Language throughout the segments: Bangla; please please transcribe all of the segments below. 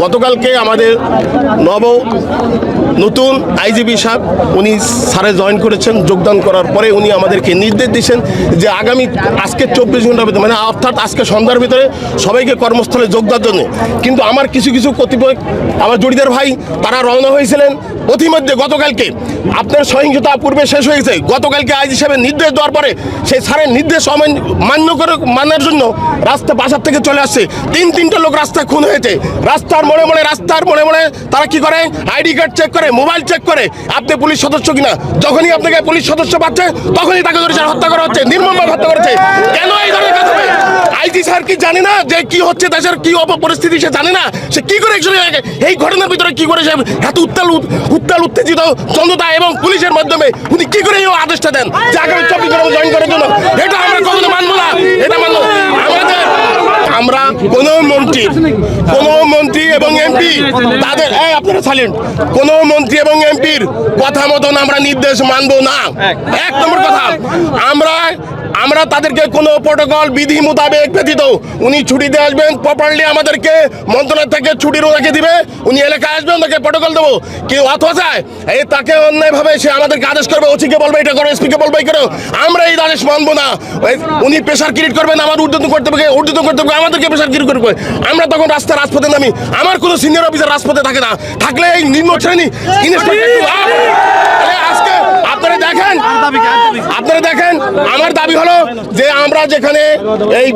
গতকালকে আমাদের নব নতুন আইজিবি সাহেব, উনি স্যারে জয়েন করেছেন, যোগদান করার পরে উনি আমাদেরকে নির্দেশ দিয়েছেন যে আগামী আজকে চব্বিশ ঘণ্টার ভিতরে মানে অর্থাৎ আজকে সন্ধ্যার ভিতরে সবাইকে কর্মস্থলে যোগ দেওয়ার জন্য। কিন্তু আমার কিছু কিছু কতিপয়, আমার জড়িদার ভাই, তারা রওনা হয়েছিলেন অতিমধ্যে গতকালকে। আপনার সহিংসতা পূর্বে শেষ হয়ে গেছে গতকালকে আইজি সাহেবের নির্দেশ দেওয়ার পরে সেই স্যারের নির্দেশ মান্য করে মানার জন্য রাস্তা বাসার থেকে চলে আসছে। তিন তিনটে লোক রাস্তায় খুন হয়েছে। রাস্তার মোড়ে মোড়ে, রাস্তার মোড়ে মোড়ে তারা কি করে? আইডি কার্ড চেক করে মোবাইল চেক করে আপনি পুলিশ সদস্য কিনা। যখনই আপনাকে পুলিশ সদস্য পাচ্ছে, তখনই তাকে ধরে হত্যা করা হচ্ছে, নির্মমভাবে হত্যা করেছে কেন এই ধরনের কাজ হবে? আইজি স্যার কি জানে না যে কি হচ্ছে, দেশের কি অপ পরিস্থিতি সে জানে না? সে কি করে এই ঘটনার ভিতরে কি করে সে এত উত্তাল উত্তাল, উত্তেজিত জনতা এবং পুলিশের মাধ্যমে উনি কি করে এই আদেশটা দেন? যে আগামী চব্বিশ জয়েন করার জন্য। এটা আমরা কখনো মানবো না। এটা মানবো। আমাদের আমরা কোন মন্ত্রী কোন মন্ত্রী এবং এমপি তাদের আপনারা সাইলেন্ট কোন মন্ত্রী এবং এমপির কথা মতন আমরা নির্দেশ মানবো না। এক নম্বর কথা, আমরা আমরা তাদেরকে কোনো প্রোটোকল বিধি মোতাবেক ব্যতীত, উনি ছুটিতে আসবেন প্রপারলি আমাদেরকে মন্ত্রণালয় থেকে ছুটির ওনাকে দিবে, উনি এলাকায় আসবেন, তাকে প্রোটোকল দেবো। কি অথবা এই তাকে অন্যায়ভাবে সে আমাদেরকে আদেশ করবে, ওসিকে বলবে, এটা করো, এসপিকে বলবে, এই করো, আমরা এই আদেশ মানবো না। উনি প্রেশার ক্রিয়েট করবেন, আমার ঊর্ধ্বতন করতে হবে ঊর্ধ্বতন করতে হবে আমাদেরকে ক্রিয়েট করবে। আমরা তখন রাস্তা রাজপথে নামি। আমার কোনো সিনিয়র অফিসার রাজপথে থাকে না। থাকলে এই নিম্ন শ্রেণি ইন্সপেক্টর আপনারা দেখেন আপনারা দেখেন আমার দাবি হলো যে আমরা যেখানে এই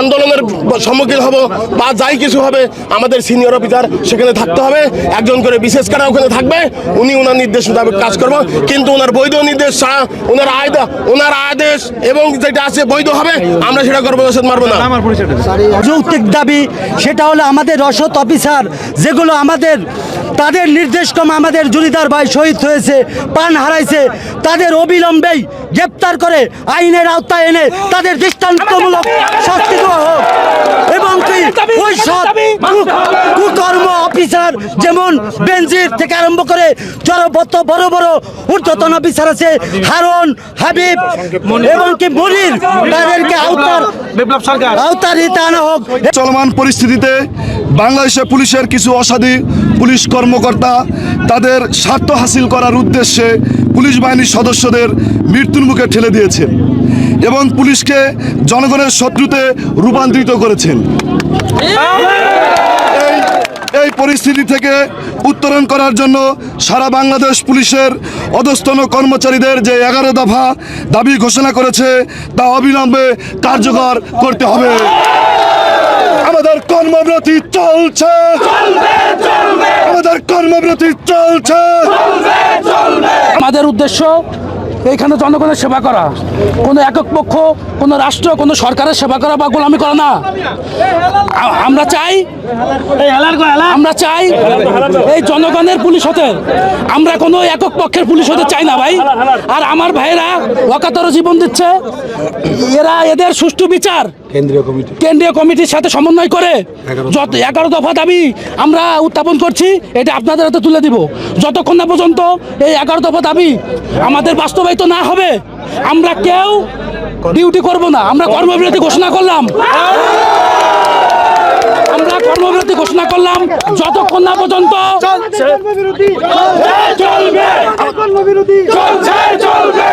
আন্দোলনের সম্মুখীন হব বা যাই কিছু হবে আমাদের সিনিয়র অফিসার সেখানে থাকতে হবে একজন করে বিশেষ কারা ওখানে থাকবে উনি ওনার নির্দেশ মোতাবেক কাজ করব কিন্তু ওনার বৈধ নির্দেশ ওনার আয়দা ওনার আদেশ এবং যেটা আছে বৈধ হবে আমরা সেটা করব মারবো না। যৌক্তিক দাবি সেটা হলো আমাদের রসদ অফিসার যেগুলো আমাদের তাদের নির্দেশ ক্রমে আমাদের জুরিদার ভাই শহীদ হয়েছে প্রাণ হারাইছে। তাদের অবিলম্বেই গ্রেপ্তার করে আইনের আওতায় এনে তাদের দৃষ্টান্তমূলক শাস্তি দেওয়া হোক। এবং কি ওই সব কুকর্ম অফিসার যেমন বেনজির থেকে আরম্ভ করে চরবত বড় বড় ঊর্ধ্বতন অফিসার আছে হারুন হাবিব এবং কি মনির তাদেরকে আওতার আওতার হিতে আনা হোক। চলমান পরিস্থিতিতে বাংলাদেশের পুলিশের কিছু অসাধু পুলিশ কর্মকর্তা তাদের স্বার্থ হাসিল করার উদ্দেশ্যে পুলিশ বাহিনীর সদস্যদের মৃত্যুর মুখে ঠেলে দিয়েছেন এবং পুলিশকে জনগণের শত্রুতে রূপান্তরিত করেছেন। এই পরিস্থিতি থেকে উত্তরণ করার জন্য সারা বাংলাদেশ পুলিশের অধস্তন কর্মচারীদের যে এগারো দফা দাবি ঘোষণা করেছে, তা অবিলম্বে কার্যকর করতে হবে। আমাদের কর্মবিরতি চলছে। আমাদের কর্মবিরতি চলছে। আমাদের উদ্দেশ্য এইখানে জনগণের সেবা করা। কোনো একক পক্ষ, কোনো রাষ্ট্র, কোনো সরকারের সেবা করা বা গোলামি করা না। আমরা চাই আমরা চাই এই জনগণের পুলিশ হতে। আমরা কোনো একক পক্ষের পুলিশ হতে চাই না ভাই। আর আমার ভাইয়েরা অকাতর জীবন দিচ্ছে। এরা এদের সুষ্ঠু বিচার। কেন্দ্রীয় কমিটির সাথে সমন্বয় করে যত এগারো দফা দাবি আমরা উত্থাপন করছি এটা আপনাদের হাতে তুলে দিব। যতক্ষণ না পর্যন্ত এই এগারো দফা দাবি আমাদের বাস্তবায়িত না হবে আমরা কেউ ডিউটি করব না। আমরা কর্মবিরতি ঘোষণা করলাম। আমরা কর্মবিরতি ঘোষণা করলাম। যতক্ষণ না পর্যন্ত চলবে চলবে। চলছে চলবে।